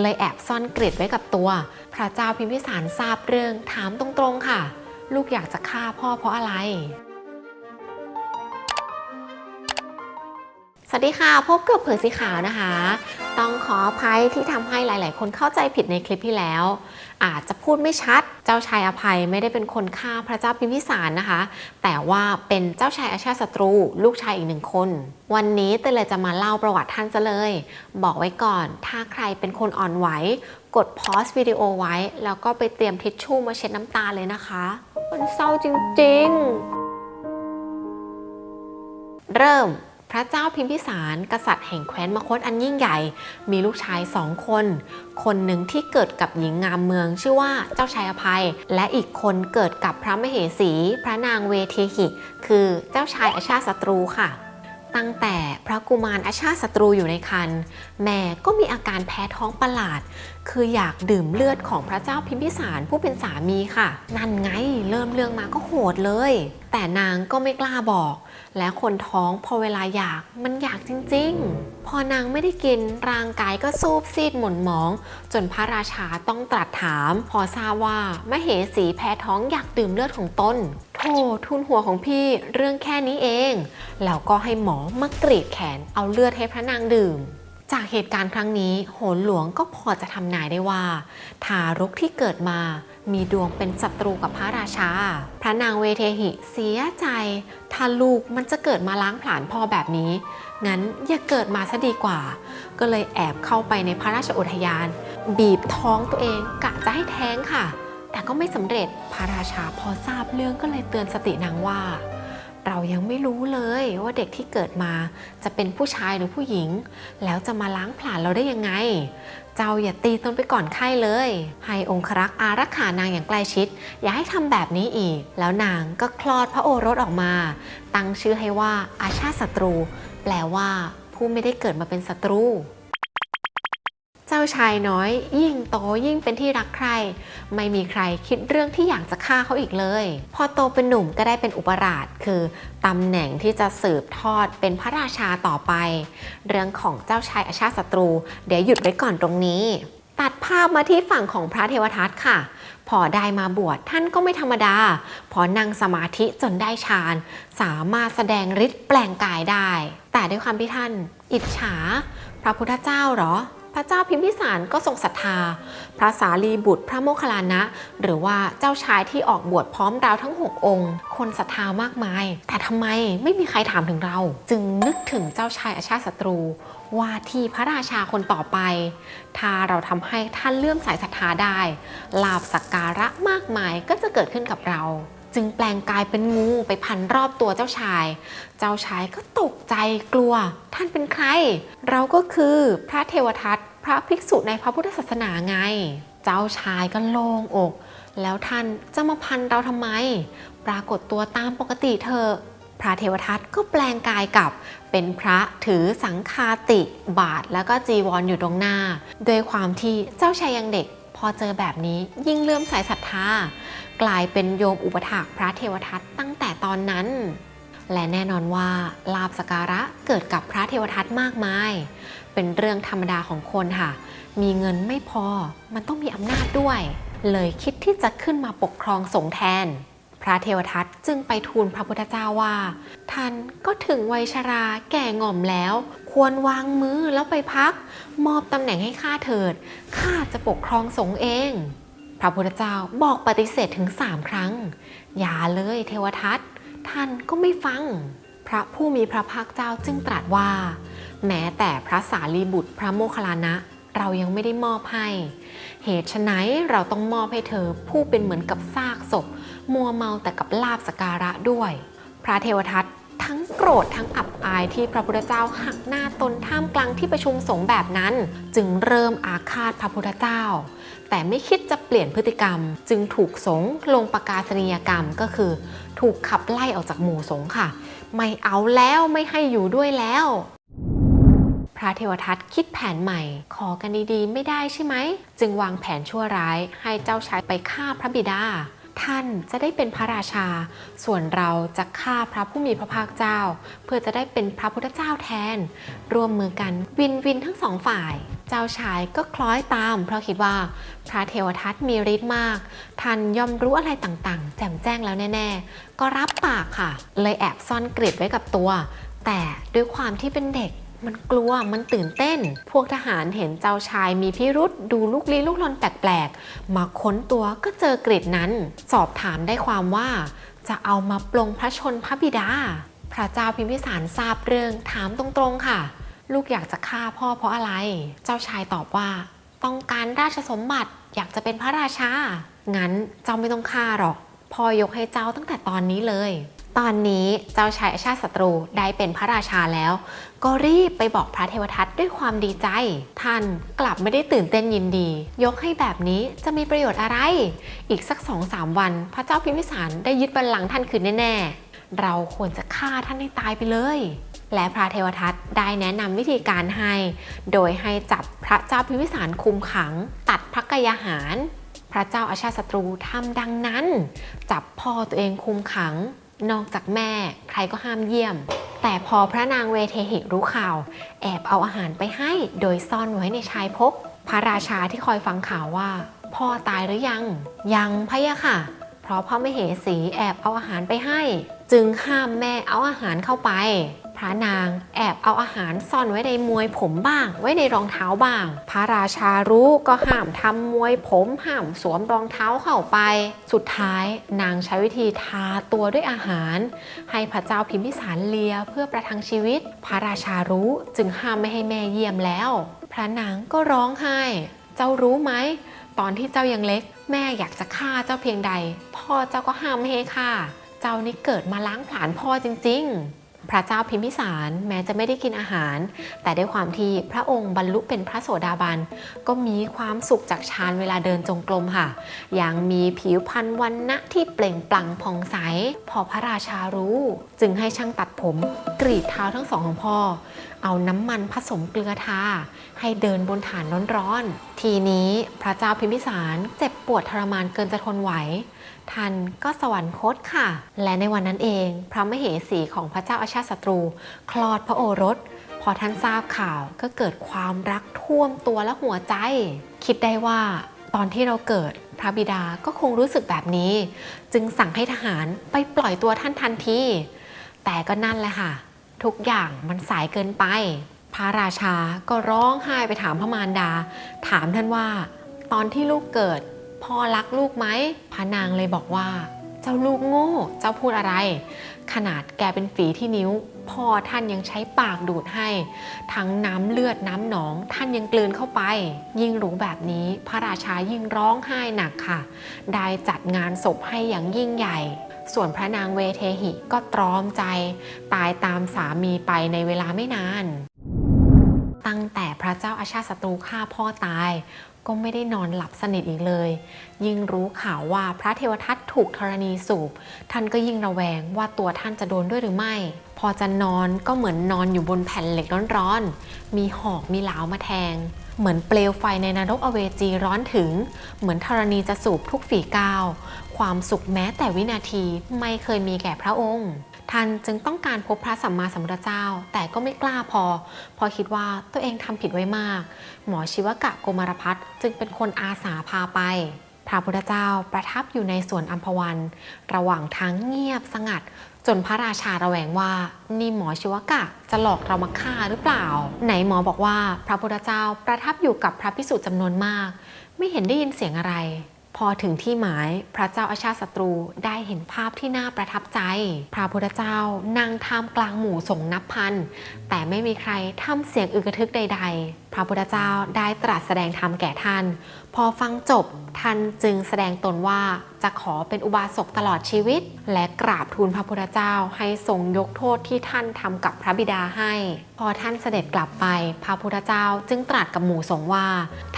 เลยแอบซ่อนเกร็ดไว้กับตัว พระเจ้าพิมพิสารทราบเรื่องถามตรงๆค่ะ ลูกอยากจะฆ่าพ่อเพราะอะไร วัสดีค่ะ พบกับเผือสีขาวนะคะ ต้องขออภัยที่ทำให้หลาย ๆ คนเข้าใจผิดในคลิปที่แล้ว อาจจะพูดไม่ชัด เจ้าชายอภัยไม่ได้เป็นคนฆ่าพระเจ้าพิมพิสารนะคะ แต่ว่าเป็นเจ้าชายอาชาติศัตรู ลูกชายอีกหนึ่งคน วันนี้เตยเลยจะมาเล่าประวัติท่านซะเลย บอกไว้ก่อน ถ้าใครเป็นคนอ่อนไหว กดพอสวิดีโอไว้ แล้วก็ไปเตรียมทิชชู่มาเช็ดน้ำตาเลยนะคะ มันเศร้าจริง ๆ เริ่ม ระเจ้าพิมพิสาร กษัตริย์แห่งแคว้นมคตอันยิ่งใหญ่ มีลูกชายสองคน คนหนึ่งที่เกิดกับหญิงงามเมืองชื่อว่าเจ้าชายอภัย และอีกคนเกิดกับพระมเหสี พระนางเวเทหิคือเจ้าชายอาชาติศัตรูค่ะตั้งแต่พระกุมารอาชาติศัตรูอยู่ในครรภ์แม่ก็มีอาการแพ้ท้องประหลาด คืออยากดื่มเลือดของพระเจ้าพิมพิสารผู้เป็นสามีค่ะ นั่นไงเริ่มเรื่องมาก็โหดเลยแต่นางก็ไม่กล้าบอก และคนท้องพอเวลาอยากมันอยากจริงๆ พอนางไม่ได้กินร่างกายก็ซูบซีดหม่นหมอง จนพระราชาต้องตรัสถาม พอทราบว่ามเหสีแพ้ท้องอยากดื่มเลือดของตนโธ่ทุนหัวของพี่เรื่องแค่นี้เอง แล้วก็ให้หมอมากรีดแขนเอาเลือดให้พระนางดื่มจากเหตุการณ์ครั้งนี้โหนหลวงก็พอจะทำนายได้ว่า ทารกที่เกิดมา มีดวงเป็นศัตรูกับพระราชา พระนางเวเทหิเสียใจ ถ้าลูกมันจะเกิดมาล้างผลาญพ่อแบบนี้ งั้นอย่าเกิดมาซะดีกว่า ก็เลยแอบเข้าไปในพระราชอุทยาน บีบท้องตัวเองกะจะให้แท้งค่ะ แต่ก็ไม่สำเร็จ พระราชาพอทราบเรื่องก็เลยเตือนสตินางว่า เรายังไม่รู้เลยว่าเด็กที่เกิดมาจะเป็นผู้ชายหรือผู้หญิง แล้วจะมาล้างผลาญเราได้ยังไง เจ้าอย่าตีตนไปก่อนไข้เลย ให้องครักษ์อารักขานางอย่างใกล้ชิด อย่าให้ทำแบบนี้อีก แล้วนางก็คลอดพระโอรสออกมา ตั้งชื่อให้ว่าอาชาติศัตรู แปลว่าผู้ไม่ได้เกิดมาเป็นศัตรู เจ้าชายน้อย ยิ่งโตยิ่งเป็นที่รักใคร ไม่มีใครคิดเรื่องที่อยากจะฆ่าเขาอีกเลย พอโตเป็นหนุ่มก็ได้เป็นอุปราชคือตำแหน่งที่จะสืบทอดเป็นพระราชาต่อไป เรื่องของเจ้าชายอาชาติศัตรู เดี๋ยวหยุดไว้ก่อนตรงนี้ ตัดภาพมาที่ฝั่งของพระเทวทัตค่ะ พอได้มาบวชท่านก็ไม่ธรรมดา พอนั่งสมาธิจนได้ฌานสามารถแสดงฤทธิ์แปลงกายได้ แต่ด้วยความที่ท่าน อิจฉา พระพุทธเจ้าหรอ พระเจ้าพิมพิสารก็ทรงศรัทธา พระสารีบุตรพระโมคคัลลานะ หรือว่าเจ้าชายที่ออกบวชพร้อมเราทั้ง 6 องค์ คนศรัทธามากมาย แต่ทำไมไม่มีใครถามถึงเรา จึงนึกถึงเจ้าชายอาชาติศัตรู ว่าที่พระราชาคนต่อไป ถ้าเราทำให้ท่านเลื่อมสายศรัทธาได้ ลาบสักการะมากมายก็จะเกิดขึ้นกับเรา จึงแปลงกายเป็นงูไปพันรอบตัวเจ้าชาย เจ้าชายก็ตกใจกลัว ท่านเป็นใคร เราก็คือพระเทวทัตพระภิกษุในพระพุทธศาสนาไง เจ้าชายก็โล่งอก แล้วท่านจะมาพันเราทำไม ปรากฏตัวตามปกติเถอะพระเทวทัตก็แปลงกายกลับ เป็นพระถือสังฆาติบาทแล้วก็จีวรออยู่ตรงหน้า โดยความที่เจ้าชายยังเด็กพอเจอแบบนี้ยิ่งเลื่อมสายศรัทธา กลายเป็นโยมอุปถากพระเทวทัตตั้งแต่ตอนนั้น และแน่นอนว่าลาบสการะเกิดกับพระเทวทัตมากมาย เป็นเรื่องธรรมดาของคนค่ะ มีเงินไม่พอมันต้องมีอำนาจด้วย เลยคิดที่จะขึ้นมาปกครองสงฆ์แทน พระเทวทัตจึงไปทูลพระพุทธเจ้าว่า ท่านก็ถึงวัยชราแก่ง่อมแล้ว ควรวางมือแล้วไปพัก มอบตำแหน่งให้ข้าเถิดข้าจะปกครองสงฆ์เอง พระพุทธเจ้าบอกปฏิเสธถึงสามครั้ง อย่าเลยเทวทัตท่านก็ไม่ฟัง พระผู้มีพระภาคเจ้าจึงตรัสว่า แม้แต่พระสารีบุตรพระโมคคัลลานะ เรายังไม่ได้มอบให้ เหตุไฉนเราต้องมอบให้เธอผู้เป็นเหมือนกับซากศพ มัวเมาแต่กับลาบสการะด้วย พระเทวทัต ทั้งโกรธทั้งอับอายที่พระพุทธเจ้าหักหน้าตนท่ามกลางที่ประชุมสงฆ์แบบนั้น จึงเริ่มอาฆาตพระพุทธเจ้า แต่ไม่คิดจะเปลี่ยนพฤติกรรม จึงถูกสงฆ์ลงประกาศนียกรรมก็คือ ถูกขับไล่ออกจากหมู่สงฆ์ค่ะ ไม่เอาแล้วไม่ให้อยู่ด้วยแล้วพระเทวทัตคิดแผนใหม่ ขอกันดีๆ ไม่ได้ใช่ไหม จึงวางแผนชั่วร้ายให้เจ้าชายไปฆ่าพระบิดา ท่านจะได้เป็นพระราชา ส่วนเราจะฆ่าพระผู้มีพระภาคเจ้า เพื่อจะได้เป็นพระพุทธเจ้าแทน ร่วมมือกันวินวินทั้งสองฝ่าย เจ้าชายก็คล้อยตาม เพราะคิดว่าพระเทวทัตมีฤทธิ์มาก ท่านย่อมรู้อะไรต่างๆ แจ่มแจ้งแล้วแน่ ๆ ก็รับปากค่ะ เลยแอบซ่อนกริดไว้กับตัว แต่ด้วยความที่เป็นเด็ก มันกลัวมันตื่นเต้น พวกทหารเห็นเจ้าชายมีพิรุษดูลูกลี้ลุกลนแปลกๆ มาค้นตัวก็เจอกริดนั้น สอบถามได้ความว่าจะเอามาปลงพระชนพระบิดา พระเจ้าพิมพิสารทราบเรื่องถามตรงๆค่ะ ลูกอยากจะฆ่าพ่อเพราะอะไร เจ้าชายตอบว่า ต้องการราชสมบัติอยากจะเป็นพระราชา งั้นเจ้าไม่ต้องฆ่าหรอกพ่อยกให้เจ้าตั้งแต่ตอนนี้เลย ตอนนี้เจ้าชายอาชาติศัตรูได้เป็นพระราชาแล้ว ก็รีบไปบอกพระเทวทัตด้วยความดีใจ ท่านกลับไม่ได้ตื่นเต้นยินดี ยกให้แบบนี้จะมีประโยชน์อะไร อีกสักสองสามวัน พระเจ้าพิมพิสารได้ยึดบัลลังก์ท่านคืนแน่ๆ เราควรจะฆ่าท่านให้ตายไปเลย และพระเทวทัตได้แนะนำวิธีการให้ โดยให้จับพระเจ้าพิมพิสารคุมขัง ตัดพระกายหาร พระเจ้าอาชาติศัตรูทำดังนั้น จับพ่อตัวเองคุมขัง นอกจากแม่ใครก็ห้ามเยี่ยม แต่พอพระนางเวเทหิรู้ข่าว แอบเอาอาหารไปให้โดยซ่อนไว้ในชายพก พระราชาที่คอยฟังข่าวว่า พ่อตายหรือยัง ยังพะยะค่ะ เพราะพ่อไม่เหสีแอบเอาอาหารไปให้ จึงห้ามแม่เอาอาหารเข้าไป พระนาง แอบเอาอาหารซ่อนไว้ในมวยผมบ้าง ไว้ในรองเท้าบ้าง พระราชารู้ก็ห้ามทำมวยผมห้ามสวมรองเท้าเข้าไป สุดท้ายนางใช้วิธีทาตัวด้วยอาหาร ให้พระเจ้าพิมพิสารเลียเพื่อประทังชีวิต พระราชารู้จึงห้ามไม่ให้แม่เยี่ยมแล้ว พระนางก็ร้องไห้ เจ้ารู้ไหมตอนที่เจ้ายังเล็ก แม่อยากจะฆ่าเจ้าเพียงใด พ่อเจ้าก็ห้ามไม่ให้ฆ่า เจ้านี่เกิดมาล้างผลาญพ่อจริง ๆ พระเจ้าพิมพิสารแม้จะไม่ได้กินอาหาร แต่ด้วยความที่พระองค์บรรลุเป็นพระโสดาบัน ก็มีความสุขจากฌานเวลาเดินจงกรมค่ะยังมีผิวพรรณวันนะที่เปล่งปลั่งผ่องใส พอพระราชารู้ จึงให้ช่างตัดผมกรีดเท้าทั้งสองของพ่อ เอาน้ำมันผสมเกลือทาให้เดินบนฐานร้อนๆทีนี้พระเจ้าพิมพิสารเจ็บปวดทรมานเกินจะทนไหว ท่านก็สวรรคตค่ะ และในวันนั้นเอง พระมเหสีของพระเจ้าอาชาติศัตรู คลอดพระโอรส พอท่านทราบข่าวก็เกิดความรักท่วมตัวและหัวใจ คิดได้ว่าตอนที่เราเกิดพระบิดาก็คงรู้สึกแบบนี้ จึงสั่งให้ทหารไปปล่อยตัวท่านทันทีแต่ก็นั่นแหละค่ะ ทุกอย่างมันสายเกินไป พระราชาก็ร้องไห้ไปถามพระมารดา ถามท่านว่า ตอนที่ลูกเกิด พ่อรักลูกไหมพระนางเลยบอกว่า เจ้าลูกโง่ เจ้าพูดอะไร ขนาดแกเป็นฝีที่นิ้ว พ่อท่านยังใช้ปากดูดให้ ทั้งน้ำเลือดน้ำหนอง ท่านยังกลืนเข้าไป ยิ่งรู้แบบนี้พระราชายิ่งร้องไห้หนักค่ะ ได้จัดงานศพให้อย่างยิ่งใหญ่ส่วนพระนางเวเทหิก็ตรอมใจ ตายตามสามีไปในเวลาไม่นาน ตั้งแต่พระเจ้าอาชาติศัตรูฆ่าพ่อตาย ก็ไม่ได้นอนหลับสนิทอีกเลย ยิ่งรู้ข่าวว่าพระเทวทัตถูกธรณีสูบ ท่านก็ยิ่งระแวงว่าตัวท่านจะโดนด้วยหรือไม่ พอจะนอนก็เหมือนนอนอยู่บนแผ่นเหล็กร้อนๆ มีหอกมีเหลามาแทง เหมือนเปลวไฟในนรกอเวจีร้อนถึง เหมือนธรณีจะสูบทุกฝีก้าว ความสุขแม้แต่วินาทีไม่เคยมีแก่พระองค์ท่านจึงต้องการพบพระสัมมาสัมพุทธเจ้า แต่ก็ไม่กล้าพอ พอคิดว่าตัวเองทำผิดไว้มาก หมอชิวกะโกมารพัฒจึงเป็นคนอาสาพาไป พระพุทธเจ้าประทับอยู่ในสวนอัมพวัน ระหว่างทางเงียบสงัด จนพระราชาระแวงว่า นี่หมอชิวกะจะหลอกเรามาฆ่าหรือเปล่า ไหนหมอบอกว่า พระพุทธเจ้าประทับอยู่กับพระพิสุจำนวนมาก ไม่เห็นได้ยินเสียงอะไร พอถึงที่หมายพระเจ้าอาชาติศัตรูได้เห็นภาพที่น่าประทับใจ พระพุทธเจ้านั่งท่ามกลางหมู่สงฆ์นับพัน แต่ไม่มีใครทำเสียงอึกระทึกใด ๆ พระพุทธเจ้าได้ตรัสแสดงธรรมแก่ท่าน พอฟังจบท่านจึงแสดงตนว่าจะขอเป็นอุบาสกตลอดชีวิต และกราบทูลพระพุทธเจ้าให้ทรงยกโทษที่ท่านทำกับพระบิดาให้ พอท่านเสด็จกลับไป พระพุทธเจ้าจึงตรัสกับหมู่สงฆ์ว่า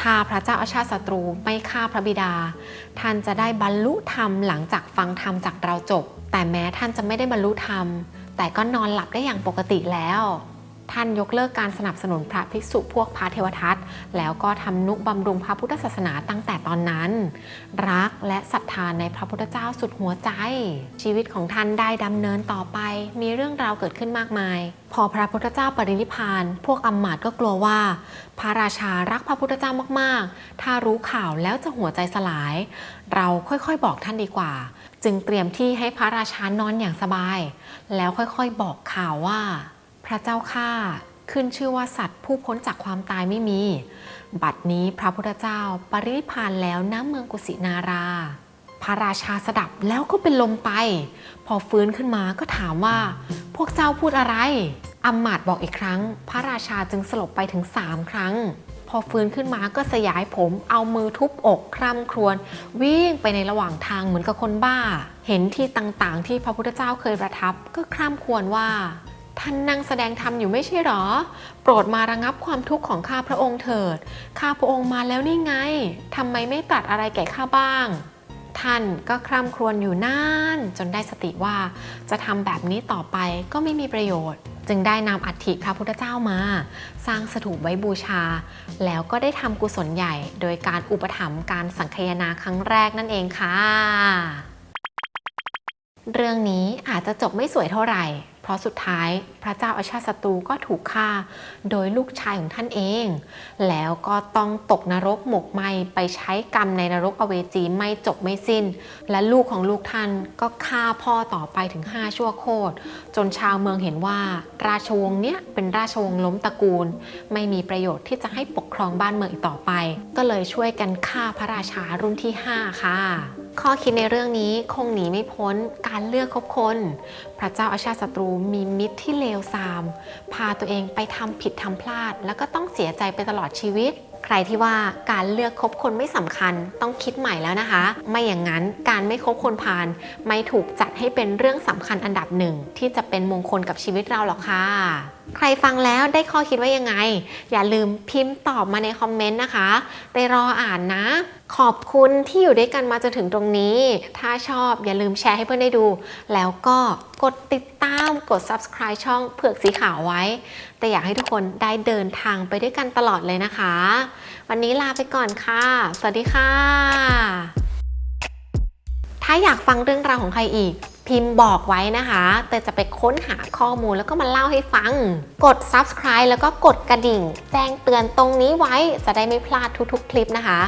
ถ้าพระเจ้าอาชาติศัตรูไม่ฆ่าพระบิดา ท่านจะได้บรรลุธรรมหลังจากฟังธรรมจากเราจบ แต่แม้ท่านจะไม่ได้บรรลุธรรม แต่ก็นอนหลับได้อย่างปกติแล้ว ท่านยกเลิกการสนับสนุนพระภิกษุพวกพระเทวทัตแล้วก็ทำนุบำรุงพระพุทธศาสนาตั้งแต่ตอนนั้น รักและศรัทธานในพระพุทธเจ้าสุดหัวใจ ชีวิตของท่านได้ดำเนินต่อไป มีเรื่องราวเกิดขึ้นมากมาย พอพระพุทธเจ้าปรินิพาน พวกอำมาตย์ก็กลัวว่า พระราชารักพระพุทธเจ้ามากๆ ถ้ารู้ข่าวแล้วจะหัวใจสลาย เราค่อยๆบอกท่านดีกว่า จึงเตรียมที่ให้พระราชานอนอย่างสบาย แล้วค่อยๆบอกข่าวว่า พระเจ้าข้าขึ้นชื่อว่าสัตว์ผู้พ้นจากความตายไม่มี บัดนี้พระพุทธเจ้าปรินิพานแล้วณเมืองกุสินารา พระราชาสดับแล้วก็เป็นลมไป พอฟื้นขึ้นมาก็ถามว่า พวกเจ้าพูดอะไรอำมาตย์บอกอีกครั้ง พระราชาจึงสลบไปถึงสามครั้ง พอฟื้นขึ้นมาก็สยายผม เอามือทุบอกคร่ำครวญวิ่งไปในระหว่างทางเหมือนกับคนบ้า เห็นที่ต่างๆ ที่พระพุทธเจ้าเคยประทับก็คร่ำครวญว่า ท่านนั่งแสดงธรรมอยู่ไม่ใช่หรอ โปรดมาระงับความทุกข์ของข้าพระองค์เถิด ข้าพระองค์มาแล้วนี่ไง ทำไมไม่ตรัสอะไรแก่ข้าบ้าง ท่านก็คร่ำครวญอยู่นาน จนได้สติว่าจะทำแบบนี้ต่อไปก็ไม่มีประโยชน์ จึงได้นำอัฐิพระพุทธเจ้ามา สร้างสถูปไว้บูชา แล้วก็ได้ทำกุศลใหญ่ โดยการอุปถัมภ์การสังคายนาครั้งแรกนั่นเองค่ะ เรื่องนี้อาจจะจบไม่สวยเท่าไหร่ ราะสุดท้ายพระเจ้าอาชาศัตรูก็ถูกฆ่า โดยลูกชายของท่านเอง แล้วก็ต้องตกนรกหมกไหมไปใช้กรรมในนรกอเวจีไม่จบไม่สิ้น และลูกของลูกท่านก็ฆ่าพ่อต่อไปถึง 5 ชั่วโคตร จนชาวเมืองเห็นว่า ราชวงศ์เนี้ยเป็นราชวงศ์ล้มตระกูล ไม่มีประโยชน์ที่จะให้ปกครองบ้านเมืองอีกต่อไป ก็เลยช่วยกันฆ่าพระราชารุ่นที่ 5 ค่ะ ข้อคิดในเรื่องนี้คงหนีไม่พ้นการเลือกคบคน พระเจ้าอาชาติศัตรูมีมิตรที่เลวทราม พาตัวเองไปทำผิดทำพลาด แล้วก็ต้องเสียใจไปตลอดชีวิต ใครที่ว่าการเลือกคบคนไม่สำคัญต้องคิดใหม่แล้วนะคะ ไม่อย่างนั้นการไม่คบคนพาลไม่ถูกจัดให้เป็นเรื่องสำคัญอันดับหนึ่งที่จะเป็นมงคลกับชีวิตเราหรอกค่ะ ใครฟังแล้วได้ข้อคิดว่ายังไง อย่าลืมพิมพ์ตอบมาในคอมเมนต์นะคะ ไปรออ่านนะ ขอบคุณที่อยู่ด้วยกันมาจนถึงตรงนี้ ถ้าชอบอย่าลืมแชร์ให้เพื่อนได้ดู แล้วก็กดติดตามกด subscribe ช่องเผือกสีขาวไว้ แต่อยากให้ทุกคนได้เดินทางไปด้วยกันตลอดเลยนะคะ วันนี้ลาไปก่อนค่ะ สวัสดีค่ะ ถ้าอยากฟังเรื่องราวของใครอีก พิมพ์บอกไว้นะคะ แต่จะไปค้นหาข้อมูลแล้วก็มาเล่าให้ฟัง กด subscribe แล้วก็กดกระดิ่ง แจ้งเตือนตรงนี้ไว้จะได้ไม่พลาดทุกๆ คลิปนะคะ